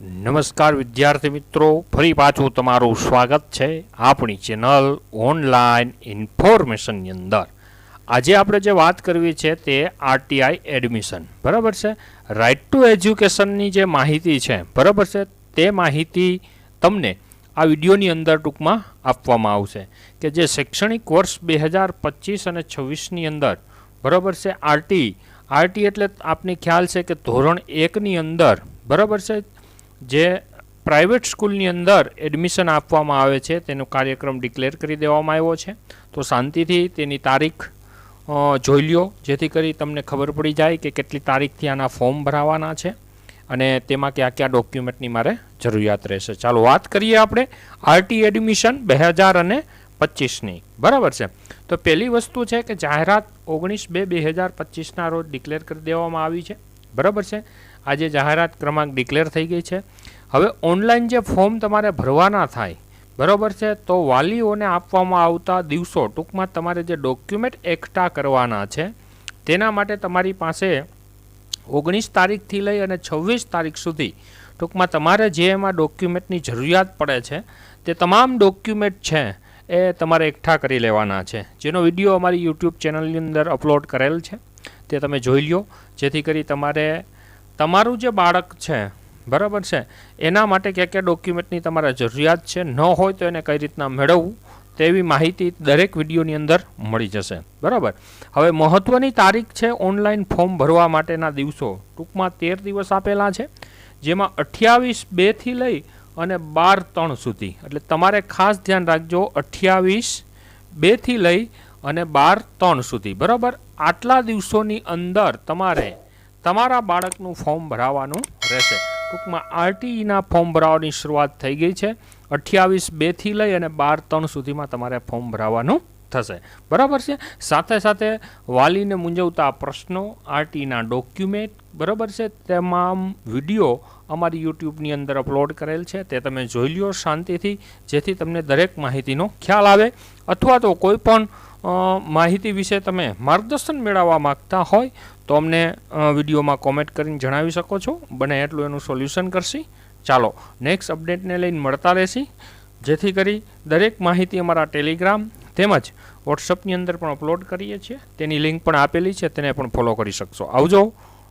નમસ્કાર વિદ્યાર્થી મિત્રો, ફરી પાછું તમારું સ્વાગત છે આપણી ચેનલ ઓનલાઈન ઇન્ફોર્મેશનની અંદર. આજે આપણે જે વાત કરવી છે તે આરટીઆઈ એડમિશન. બરાબર છે? રાઇટ ટુ એજ્યુકેશનની જે માહિતી છે, બરાબર છે? તે માહિતી તમને આ વિડીયોની અંદર ટૂંકમાં આપવામાં આવશે કે જે શૈક્ષણિક વર્ષ બે હજાર પચીસ અને છવ્વીસની અંદર, બરાબર છે? આરટી આરટી એટલે આપને ખ્યાલ છે કે ધોરણ એકની અંદર, બરાબર છે? જે પ્રાઇવેટ સ્કૂલની અંદર એડમિશન આપવામાં આવે છે, તેનો કાર્યક્રમ ડિક્લેર કરી દેવામાં આવ્યો છે. તો શાંતિથી તેની તારીખ જોઈ લ્યો. જેથી કરી તમને ખબર પડી જાય કે કેટલી તારીખથી આના ફોર્મ ભરાવાના છે અને તેમાં કયા કયા ડોક્યુમેન્ટની મારે જરૂરિયાત રહેશે. ચાલો વાત કરીએ આપણે આરટી એડમિશન બે હજાર અને પચીસની. બરાબર છે? તો પહેલી વસ્તુ છે કે જાહેરાત ઓગણીસ બે બે હજાર પચીસના રોજ ડિક્લેર કરી દેવામાં આવી છે. બરાબર છે? આજે જાહેરાત ક્રમાંક ડિક્લેર થઈ ગઈ છે. હવે ઓનલાઈન જે ફોર્મ તમારે ભરવાના થાય, બરાબર છે, તો વાલીઓને આપવામાં આવતા દિવસો ટૂંકમાં તમારે જે ડોક્યુમેન્ટ એકઠા કરવાના છે, તેના માટે તમારી પાસે ઓગણીસ તારીખથી લઈ અને છવ્વીસ તારીખ સુધી ટૂંકમાં તમારે જે એમાં ડોક્યુમેન્ટની જરૂરિયાત પડે છે, તે તમામ ડોક્યુમેન્ટ છે એ તમારે એકઠા કરી લેવાના છે. જેનો વીડિયો અમારી યુટ્યુબ ચેનલની અંદર અપલોડ કરેલ છે, તે તમે જોઈ લો જેથી કરી તમારે તમારું જે બાળક છે, બરાબર છે, એના માટે કયા કયા ડોક્યુમેન્ટની તમારે જરૂરિયાત છે, ન હોય તો એને કઈ રીતના મેળવવું, તેવી માહિતી દરેક વિડીયોની અંદર મળી જશે. બરાબર? હવે મહત્ત્વની તારીખ છે ઓનલાઈન ફોર્મ ભરવા માટેના દિવસો. ટૂંકમાં તેર દિવસ આપેલા છે, જેમાં અઠ્યાવીસ બેથી લઈ અને બાર ત્રણ સુધી. એટલે તમારે ખાસ ધ્યાન રાખજો, અઠ્યાવીસ બેથી લઈ અને બાર ત્રણ સુધી. બરાબર? આટલા દિવસોની અંદર તમારે તમારા બાળકનું ફોર્મ ભરાવાનું રહેશે. ટૂંકમાં આરટીઈના ફોર્મ ભરાવાની શરૂઆત થઈ ગઈ છે. અઠ્યાવીસ બેથી લઈ અને બાર ત્રણ સુધીમાં તમારે ફોર્મ ભરાવાનું થશે. બરાબર છે? સાથે સાથે વાલીને મૂંઝવતા પ્રશ્નો આરટીના ડોક્યુમેન્ટ, બરાબર છે? તમામ વીડિયો અમારી યુટ્યુબની અંદર અપલોડ કરેલ છે. તે તમે જોઈ લ્યો શાંતિથી, જેથી તમને દરેક માહિતીનો ખ્યાલ આવે. અથવા તો કોઈ પણ માહિતી વિશે તમે માર્ગદર્શન મેળવવા માગતા હોય તો અમને વિડીયોમાં કોમેન્ટ કરીને જણાવી શકો છો. બને એટલું એનું સોલ્યુશન કરશી. ચાલો નેક્સ્ટ અપડેટને લઈને મળતા રહેશી. જેથી કરી દરેક માહિતી અમારા ટેલિગ્રામ તેમજ વોટ્સઅપની અંદર પણ અપલોડ કરીએ છીએ. તેની લિંક પણ આપેલી છે, તેને પણ ફોલો કરી શકશો. આવજો,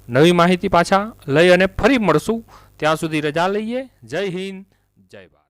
નવી માહિતી પાછા લઈ અને ફરી મળશું. ત્યાં સુધી રજા લઈએ. જય હિન્દ, જય ભારત.